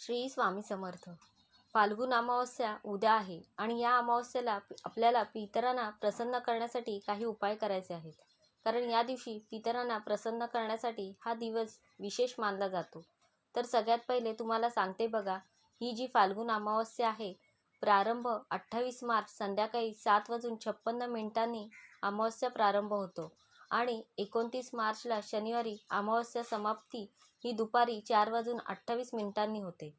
श्री स्वामी समर्थ. फाल्गुन अमावस्या उद्या आहे आणि या अमावस्येला आपल्याला पितरांना प्रसन्न करण्यासाठी काही उपाय करायचे आहेत. कारण या दिवशी पितरांना प्रसन्न करण्यासाठी हा दिवस विशेष मानला जातो. तर सगळ्यात पहिले तुम्हाला सांगते बघा ही जी फाल्गुन अमावस्या आहे प्रारंभ अठ्ठावीस मार्च संध्याकाळी सात वाजून छप्पन्न मिनिटांनी अमावस्या प्रारंभ होतो. आणि एकोणतीस मार्चला शनिवारी अमावस्या समाप्ती ही दुपारी चार वाजून अठ्ठावीस मिनिटांनी होते.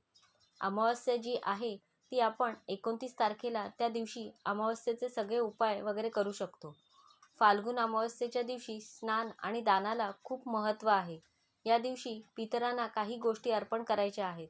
अमावस्या जी आहे ती आपण एकोणतीस तारखेला त्या दिवशी अमावस्येचे सगळे उपाय वगैरे करू शकतो. फाल्गुन अमावस्येच्या दिवशी स्नान आणि दानाला खूप महत्त्व आहे. या दिवशी पितरांना काही गोष्टी अर्पण करायच्या आहेत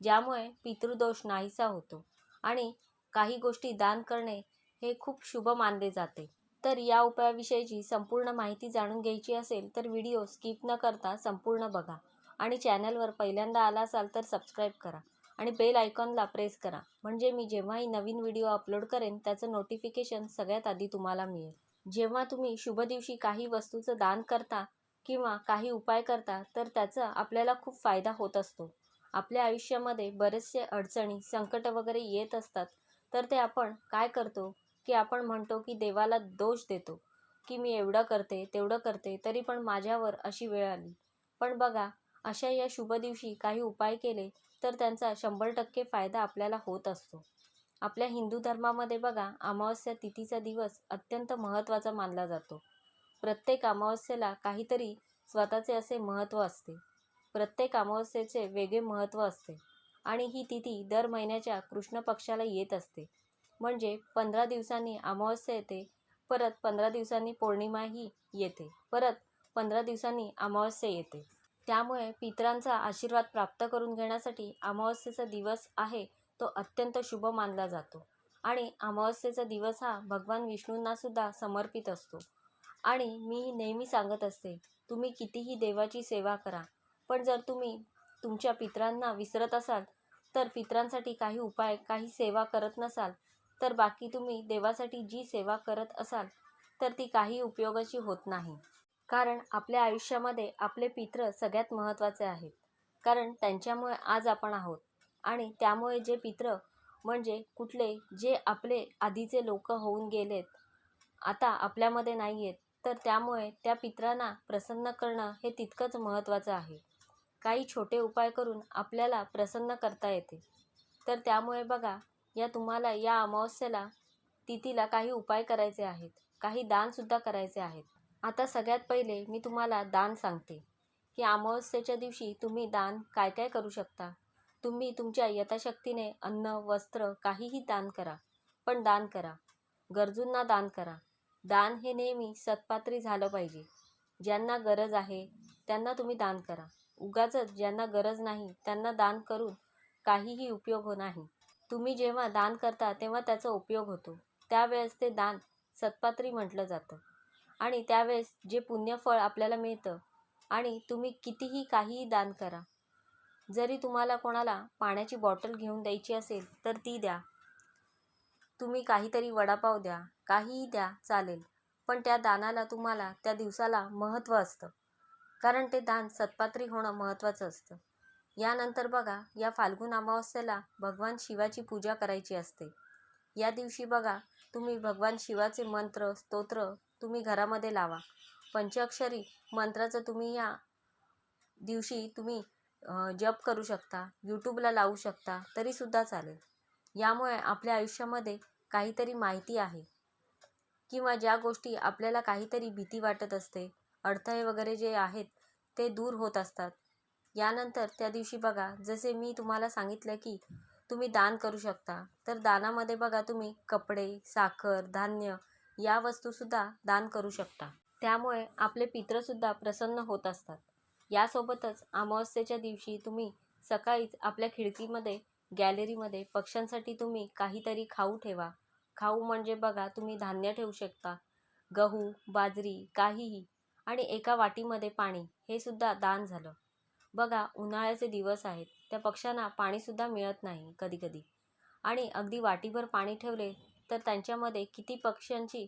ज्यामुळे पितृदोष नाहीसा होतो आणि काही गोष्टी दान करणे हे खूप शुभ मानले जाते. तर या उपायाविषयीची संपूर्ण माहिती जाणून घ्यायची असेल तर व्हिडिओ स्किप न करता संपूर्ण बघा. आणि चॅनलवर पहिल्यांदा आला असाल तर सबस्क्राईब करा आणि बेल आयकॉनला प्रेस करा. म्हणजे मी जेव्हाही नवीन व्हिडिओ अपलोड करेन त्याचं नोटिफिकेशन सगळ्यात आधी तुम्हाला मिळेल. जेव्हा तुम्ही शुभ दिवशी काही वस्तूचं दान करता किंवा काही उपाय करता तर त्याचा आपल्याला खूप फायदा होत असतो. आपल्या आयुष्यामध्ये बरेचसे अडचणी संकट वगैरे येत असतात तर ते आपण काय करतो? की आपण म्हणतो की देवाला दोष देतो की मी एवढं करते तेवढं करते तरी पण माझ्यावर अशी वेळ आली. पण बघा अशा या शुभ दिवशी काही उपाय केले तर त्यांचा शंभर टक्के फायदा आपल्याला होत असतो. आपल्या हिंदू धर्मामध्ये बघा अमावस्या तिथीचा दिवस अत्यंत महत्त्वाचा मानला जातो. प्रत्येक अमावस्येला काहीतरी स्वतःचे असे महत्त्व असते. प्रत्येक अमावस्येचे वेगळे महत्त्व असते आणि ही तिथी दर महिन्याच्या कृष्ण पक्षाला येत असते. म्हणजे पंधरा दिवसांनी अमावस्या येते परत पंधरा दिवसांनी पौर्णिमाही येते परत पंधरा दिवसांनी अमावस्या येते. त्यामुळे पितरांचा आशीर्वाद प्राप्त करून घेण्यासाठी अमावस्येचा दिवस आहे तो अत्यंत शुभ मानला जातो. आणि अमावस्येचा दिवस हा भगवान विष्णूंनासुद्धा समर्पित असतो. आणि मी नेहमी सांगत असते तुम्ही कितीही देवाची सेवा करा पण जर तुम्ही तुमच्या पितरांना विसरत असाल तर पितरांसाठी काही उपाय काही सेवा करत नसाल तर बाकी तुम्ही देवासाठी जी सेवा करत असाल तर ती काही उपयोगाची होत नाही. कारण आपल्या आयुष्यामध्ये आपले पित्र सगळ्यात महत्त्वाचे आहेत. कारण त्यांच्यामुळे आज आपण आहोत. आणि त्यामुळे जे पित्र म्हणजे कुठले जे आपले आधीचे लोक होऊन गेलेत आता आपल्यामध्ये नाही आहेत तर त्यामुळे त्या पित्रांना प्रसन्न करणं हे तितकंच महत्त्वाचं आहे. काही छोटे उपाय करून आपल्याला प्रसन्न करता येते. तर त्यामुळे बघा या तुम्हाला या अमावस्येला तिथीला काही उपाय करायचे आहेत. काही दानसुद्धा करायचे आहेत. आता सगळ्यात पहिले मी तुम्हाला दान सांगते. की अमावस्येच्या दिवशी तुम्ही दान काय काय करू शकता? तुम्ही तुमच्या यथाशक्तीने अन्न वस्त्र काहीही दान करा. पण दान करा. गरजूंना दान करा. दान हे नेहमी सत्पात्री झालं पाहिजे. ज्यांना गरज आहे त्यांना तुम्ही दान करा. उगाचच ज्यांना गरज नाही त्यांना दान करून काहीही उपयोग हो नाही. तुम्ही जेव्हा दान करता तेव्हा त्याचा उपयोग होतो. त्यावेळेस ते दान सत्पात्री म्हटलं जातं. आणि त्यावेळेस जे पुण्यफळ आपल्याला मिळतं आणि तुम्ही कितीही काहीही दान करा जरी तुम्हाला कोणाला पाण्याची बॉटल घेऊन द्यायची असेल तर ती द्या. तुम्ही काहीतरी वडापाव द्या काहीही द्या चालेल. पण त्या दानाला तुम्हाला त्या दिवसाला महत्त्व असतं. कारण ते दान सत्पात्री होणं महत्त्वाचं असतं. यानंतर बघा या फाल्गुन अमावस्येला भगवान शिवाची पूजा करायची असते. या दिवशी बघा तुम्ही भगवान शिवाचे मंत्र स्तोत्र तुम्ही घरामध्ये लावा. पंचाक्षरी मंत्राचं तुम्ही या दिवशी तुम्ही जप करू शकता यूट्यूबला लावू शकता तरीसुद्धा चालेल. यामुळे आपल्या आयुष्यामध्ये काहीतरी माहिती आहे. किंवा ज्या गोष्टी आपल्याला काहीतरी भीती वाटत असते अडथळे वगैरे जे आहेत ते दूर होत असतात. यानंतर त्या दिवशी बघा जसे मी तुम्हाला सांगितलं की तुम्ही दान करू शकता तर दानामध्ये बघा तुम्ही कपडे साखर धान्य या वस्तूसुद्धा दान करू शकता. त्यामुळे आपले पित्रसुद्धा प्रसन्न होत असतात. यासोबतच अमावस्येच्या दिवशी तुम्ही सकाळीच आपल्या खिडकीमध्ये गॅलरीमध्ये पक्ष्यांसाठी तुम्ही काहीतरी खाऊ ठेवा. खाऊ म्हणजे बघा तुम्ही धान्य ठेवू शकता. गहू बाजरी काहीही आणि एका वाटीमध्ये पाणी हे सुद्धा दान झालं. बघा उन्हाळ्याचे दिवस आहेत. त्या पक्ष्यांना पाणीसुद्धा मिळत नाही कधीकधी. आणि अगदी वाटीभर पाणी ठेवले तर त्यांच्यामध्ये किती पक्ष्यांची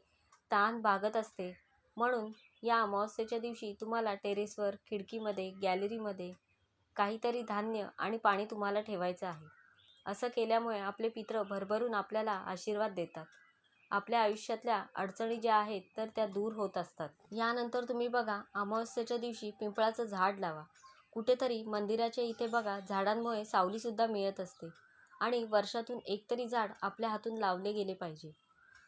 ताण भागत असते. म्हणून या अमावस्येच्या दिवशी तुम्हाला टेरेसवर खिडकीमध्ये गॅलरीमध्ये काहीतरी धान्य आणि पाणी तुम्हाला ठेवायचं आहे. असं केल्यामुळे आपले पित्र भरभरून आपल्याला आशीर्वाद देतात. आपल्या आयुष्यातल्या अडचणी ज्या आहेत तर त्या दूर होत असतात. यानंतर तुम्ही बघा अमावस्येच्या दिवशी पिंपळाचं झाड लावा. कुठेतरी मंदिराच्या इथे बघा झाडांमुळे सावलीसुद्धा मिळत असते. आणि वर्षातून एक तरी झाड आपल्या हातून लावले गेले पाहिजे.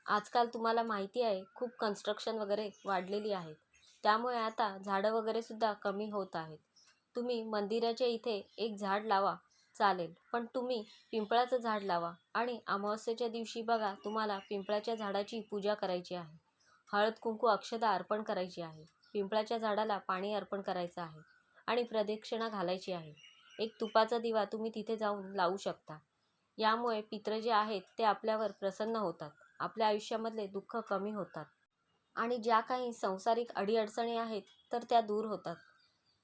आजकाल तुम्हाला माहिती आहे खूप कन्स्ट्रक्शन वगैरे वाढलेली आहेत. त्यामुळे आता झाडं वगैरे सुद्धा कमी होत आहेत. तुम्ही मंदिराच्या इथे एक झाड लावा चालेल. पण तुम्ही पिंपळाचं झाड लावा आणि अमावस्येच्या दिवशी बघा तुम्हाला पिंपळाच्या झाडाची पूजा करायची आहे. हळद कुंकू अक्षदा अर्पण करायची आहे. पिंपळाच्या झाडाला पाणी अर्पण करायचं आहे आणि प्रदक्षिणा घालायची आहे. एक तुपाचा दिवा तुम्ही तिथे जाऊन लावू शकता. यामुळे पित्र जे आहेत ते आपल्यावर प्रसन्न होतात. आपल्या आयुष्यामधले दुःख कमी होतात. आणि ज्या काही सांसारिक अडीअडचणी आहेत तर त्या दूर होतात.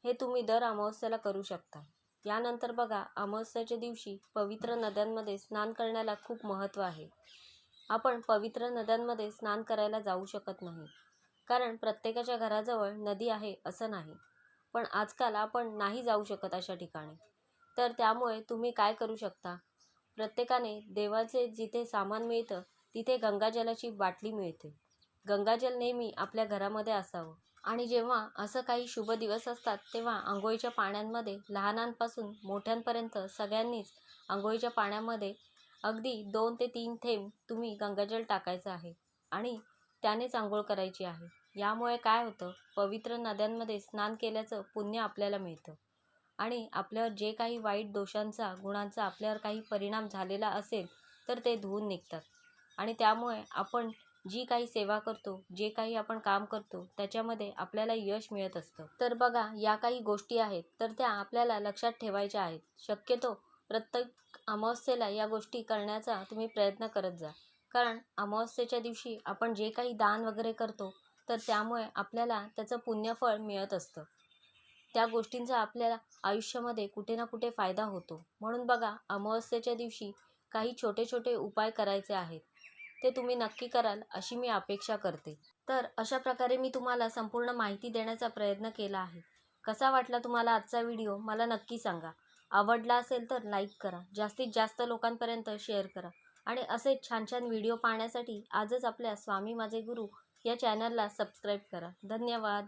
हे तुम्ही दर अमावस्येला करू शकता. यानंतर बघा अमावस्याच्या दिवशी पवित्र नद्यांमध्ये स्नान करण्याला खूप महत्त्व आहे. आपण पवित्र नद्यांमध्ये स्नान करायला जाऊ शकत नाही. कारण प्रत्येकाच्या घराजवळ नदी आहे असं नाही. पण आजकाल आपण नाही जाऊ शकत अशा ठिकाणी. तर त्यामुळे तुम्ही काय करू शकता? प्रत्येकाने देवाचे जिथे सामान मिळतं तिथे गंगाजलाची बाटली मिळते. गंगाजल नेहमी आपल्या घरामध्ये असावं. आणि जेव्हा असं काही शुभ दिवस असतात तेव्हा आंघोळीच्या पाण्यांमध्ये लहानांपासून मोठ्यांपर्यंत सगळ्यांनीच आंघोळीच्या पाण्यामध्ये अगदी दोन ते तीन थेंब तुम्ही गंगाजल टाकायचं आहे आणि त्यानेच आंघोळ करायची आहे. यामुळे काय होतं पवित्र नद्यांमध्ये स्नान केल्याचं पुण्य आपल्याला मिळतं. आणि आपल्यावर जे काही वाईट दोषांचा गुणांचा आपल्यावर काही परिणाम झालेला असेल तर ते धुवून निघतात. आणि त्यामुळे आपण जी काही सेवा करतो जे काही आपण काम करतो त्याच्यामध्ये आपल्याला यश मिळत असतं. तर बघा या काही गोष्टी आहेत तर त्या आपल्याला लक्षात ठेवायच्या आहेत. शक्यतो प्रत्येक अमावस्येला या गोष्टी करण्याचा तुम्ही प्रयत्न करत जा. कारण अमावस्येच्या दिवशी आपण जे काही दान वगैरे करतो तर त्यामुळे आपल्याला त्याचं पुण्यफळ मिळत असतं. त्या गोष्टींचा आपल्याला आयुष्यामध्ये कुठे ना कुठे फायदा होतो. म्हणून बघा अमावस्येच्या दिवशी काही छोटे छोटे उपाय करायचे आहेत. ते तुम्ही नक्की कराल अशी मी अपेक्षा करते. तर अशा प्रकारे मी तुम्हाला संपूर्ण माहिती देण्याचा प्रयत्न केला आहे. कसा वाटला तुम्हाला आजचा व्हिडिओ? मला नक्की सांगा. आवडला असेल तर लाईक करा. जास्तीत जास्त लोकांपर्यंत शेअर करा. आणि असे छान छान व्हिडिओ पाहण्यासाठी आजच आपल्या स्वामी माझे गुरु या चॅनलला सबस्क्राईब करा. धन्यवाद.